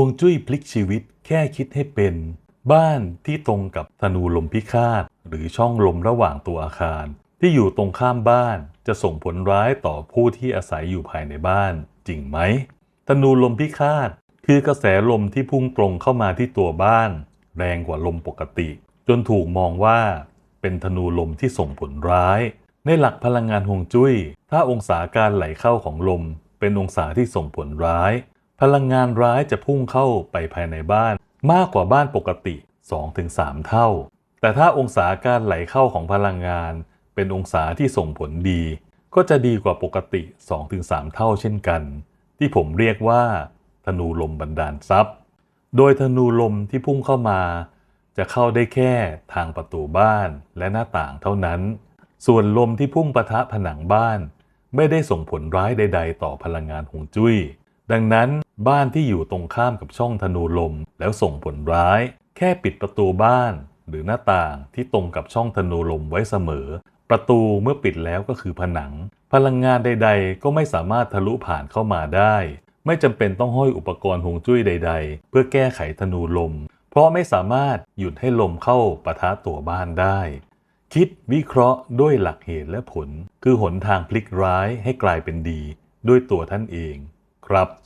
วงจุ้ยพลิกชีวิตแค่คิดให้เป็น บ้านที่ตรงกับธนูลมพิฆาต หรือช่องลมระหว่างตัวอาคาร ที่อยู่ตรงข้ามบ้านจะส่งผลร้ายต่อผู้ที่อาศัยอยู่ภายในบ้าน จริงไหมธนูลมพิฆาต คือกระแสลมที่พุ่งตรงเข้ามาที่ตัวบ้าน แรงกว่าลมปกติ จนถูกมองว่า เป็นธนูลมที่ส่งผลร้าย ในหลักพลังงานฮวงจุ้ย ถ้าองศาการไหลเข้าของลม เป็นองศาที่ส่งผลร้าย พลังงานร้ายจะพุ่งเข้าไปภายในบ้านมากกว่าบ้านปกติ 2-3 เท่า แต่ถ้าองศาการไหลเข้าของพลังงาน เป็นองศาที่ส่งผลดี ก็จะดีกว่าปกติ 2-3 เท่าเช่นกัน ที่ผมเรียกว่า ธนูลมบันดาลทรัพย์ โดยธนูลมที่พุ่งเข้ามา จะเข้าได้แค่ทางประตูบ้านและหน้าต่างเท่านั้น ส่วนลมที่พุ่งปะทะผนังบ้าน ไม่ได้ส่งผลร้ายใด ๆ ต่อพลังงานหงจุ้ย ดังนั้นบ้านที่อยู่ตรงข้ามกับช่องธนูลม แล้วส่งผลร้าย แค่ปิดประตูบ้าน หรือหน้าต่างที่ตรงกับช่องธนูลมไว้เสมอ ประตูเมื่อปิดแล้วก็คือผนัง พลังงานใด ๆ ก็ไม่สามารถทะลุผ่านเข้ามาได้ ไม่จำเป็นต้องห้อยอุปกรณ์หงจุ้ยใด ๆ เพื่อแก้ไขธนูลม เพราะไม่สามารถหยุดให้ลมเข้าปะทะตัวบ้านได้ คิดวิเคราะห์ด้วยหลักเหตุและผล คือหนทางพลิกร้ายให้กลายเป็นดี ด้วยตัวท่านเอง ครับ